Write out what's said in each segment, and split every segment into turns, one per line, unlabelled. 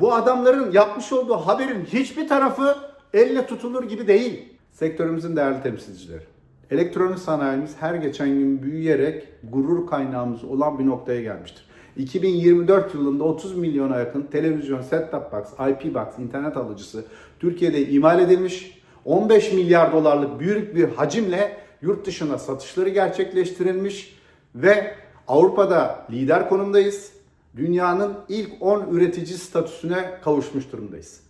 Bu adamların yapmış olduğu haberin hiçbir tarafı elle tutulur gibi değil. Sektörümüzün değerli temsilcileri. Elektronik sanayimiz her geçen gün büyüyerek gurur kaynağımız olan bir noktaya gelmiştir. 2024 yılında 30 milyona yakın televizyon, set-top box, IP box, internet alıcısı Türkiye'de imal edilmiş. 15 milyar dolarlık büyük bir hacimle yurt dışına satışları gerçekleştirilmiş ve Avrupa'da lider konumdayız. Dünyanın ilk 10 üretici statüsüne kavuşmuş durumdayız.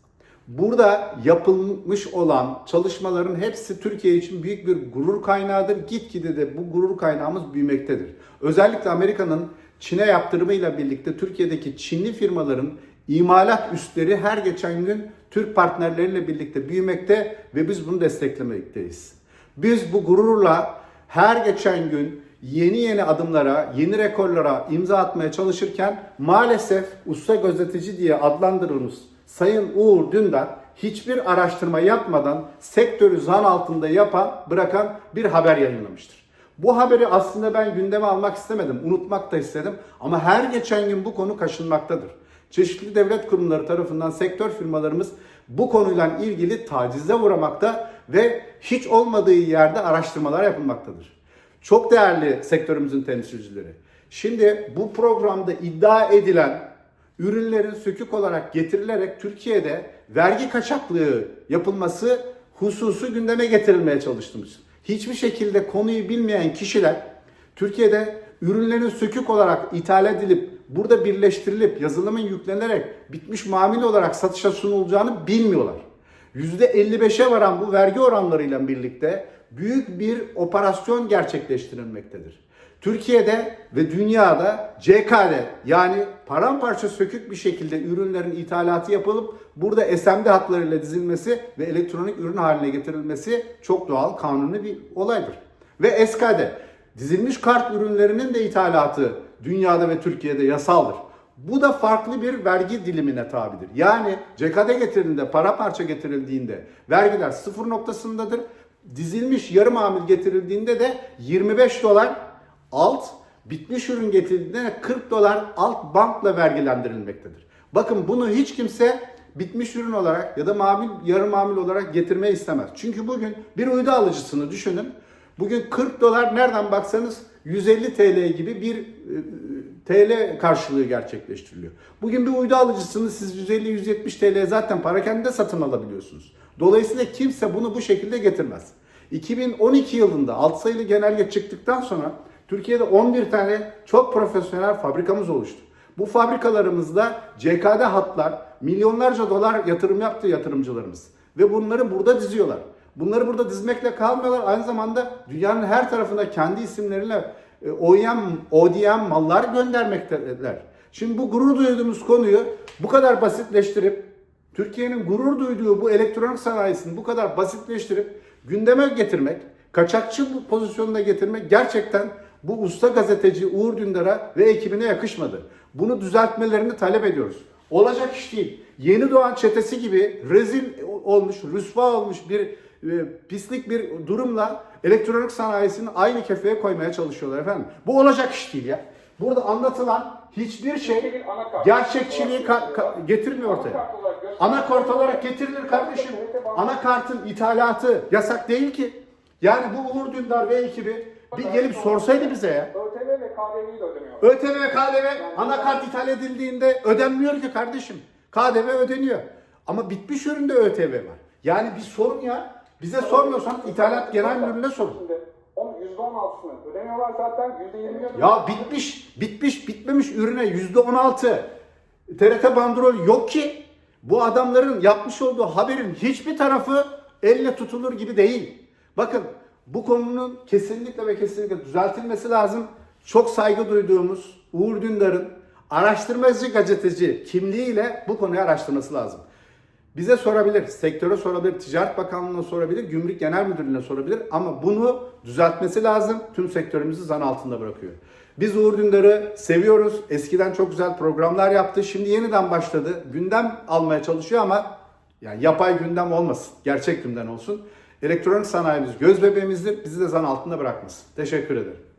Burada yapılmış olan çalışmaların hepsi Türkiye için büyük bir gurur kaynağıdır. Gitgide de bu gurur kaynağımız büyümektedir. Özellikle Amerika'nın Çin'e yaptırımıyla birlikte Türkiye'deki Çinli firmaların imalat üstleri her geçen gün Türk partnerleriyle birlikte büyümekte ve biz bunu desteklemekteyiz. Biz bu gururla her geçen gün yeni yeni adımlara, yeni rekorlara imza atmaya çalışırken maalesef usta gözetici diye adlandırdığımız Sayın Uğur Dündar hiçbir araştırma yapmadan sektörü zan altında yapan, bırakan bir haber yayınlamıştır. Bu haberi aslında ben gündeme almak istemedim, unutmak da istedim ama her geçen gün bu konu kaşınmaktadır. Çeşitli devlet kurumları tarafından sektör firmalarımız bu konuyla ilgili tacize uğramakta ve hiç olmadığı yerde araştırmalar yapılmaktadır. Çok değerli sektörümüzün temsilcileri. Şimdi bu programda iddia edilen ürünlerin sökük olarak getirilerek Türkiye'de vergi kaçaklığı yapılması hususu gündeme getirilmeye çalıştığımız. Hiçbir şekilde konuyu bilmeyen kişiler Türkiye'de ürünlerin sökük olarak ithal edilip burada birleştirilip yazılımın yüklenerek bitmiş mamil olarak satışa sunulacağını bilmiyorlar. %55'e varan bu vergi oranlarıyla birlikte büyük bir operasyon gerçekleştirilmektedir. Türkiye'de ve dünyada CKD yani paramparça sökük bir şekilde ürünlerin ithalatı yapılıp burada SMD hatlarıyla dizilmesi ve elektronik ürün haline getirilmesi çok doğal, kanuni bir olaydır. Ve SKD dizilmiş kart ürünlerinin de ithalatı dünyada ve Türkiye'de yasaldır. Bu da farklı bir vergi dilimine tabidir. Yani CKD getirildiğinde, para parça getirildiğinde vergiler sıfır noktasındadır. Dizilmiş yarım amil getirildiğinde de 25 dolar alt, bitmiş ürün getirildiğinde 40 dolar alt bankla vergilendirilmektedir. Bakın bunu hiç kimse bitmiş ürün olarak ya da mamil, yarım mamil olarak getirmeyi istemez. Çünkü bugün bir uydu alıcısını düşünün. Bugün 40 dolar nereden baksanız 150 TL gibi bir e, TL karşılığı gerçekleştiriliyor. Bugün bir uydu alıcısını siz 150-170 TL zaten parakende satın alabiliyorsunuz. Dolayısıyla kimse bunu bu şekilde getirmez. 2012 yılında alt sayılı genelge çıktıktan sonra Türkiye'de 11 tane çok profesyonel fabrikamız oluştu. Bu fabrikalarımızda CKD hatlar milyonlarca dolar yatırım yaptı yatırımcılarımız. Ve bunları burada diziyorlar. Bunları burada dizmekle kalmıyorlar. Aynı zamanda dünyanın her tarafına kendi isimleriyle OEM, ODM mallar göndermektedirler. Şimdi bu gurur duyduğumuz konuyu bu kadar basitleştirip Türkiye'nin gurur duyduğu bu elektronik sanayisini bu kadar basitleştirip gündeme getirmek, kaçakçı pozisyonuna getirmek gerçekten bu usta gazeteci Uğur Dündar'a ve ekibine yakışmadı. Bunu düzeltmelerini talep ediyoruz. Olacak iş değil. Yeni doğan çetesi gibi rezil olmuş, rüsva olmuş bir e, pislik bir durumla elektronik sanayisini aynı kefeye koymaya çalışıyorlar efendim. Bu olacak iş değil ya. Burada anlatılan hiçbir şey gerçekçiliği ka- ka- getirmiyor ortaya. Anakart olarak getirilir kardeşim. Anakartın ithalatı yasak değil ki. Yani bu Uğur Dündar ve ekibi bir gelip sorsaydı bize ya.
ÖTV ve KDV'yi de ödemiyor.
ÖTV ve KDV anakart ithal edildiğinde ödenmiyor ki kardeşim. KDV ödeniyor. Ama bitmiş üründe ÖTV var. Yani bir sorun ya. Bize sormuyorsan ithalat genel müdürlüğüne sorun.
Şimdi onun %16'sını ödemiyorlar zaten %20'yi
Ya bitmiş, bitmiş, bitmemiş ürüne yüzde on altı TRT bandrol yok ki. Bu adamların yapmış olduğu haberin hiçbir tarafı elle tutulur gibi değil. Bakın bu konunun kesinlikle ve kesinlikle düzeltilmesi lazım. Çok saygı duyduğumuz Uğur Dündar'ın araştırmacı gazeteci kimliğiyle bu konuyu araştırması lazım. Bize sorabilir, sektöre sorabilir, Ticaret Bakanlığı'na sorabilir, Gümrük Genel Müdürlüğü'ne sorabilir ama bunu düzeltmesi lazım. Tüm sektörümüzü zan altında bırakıyor. Biz Uğur Dündar'ı seviyoruz. Eskiden çok güzel programlar yaptı. Şimdi yeniden başladı. Gündem almaya çalışıyor ama yani yapay gündem olmasın. Gerçek gündem olsun. Elektronik sanayimiz göz bebeğimizdir. Bizi de zan altında bırakmasın. Teşekkür ederim.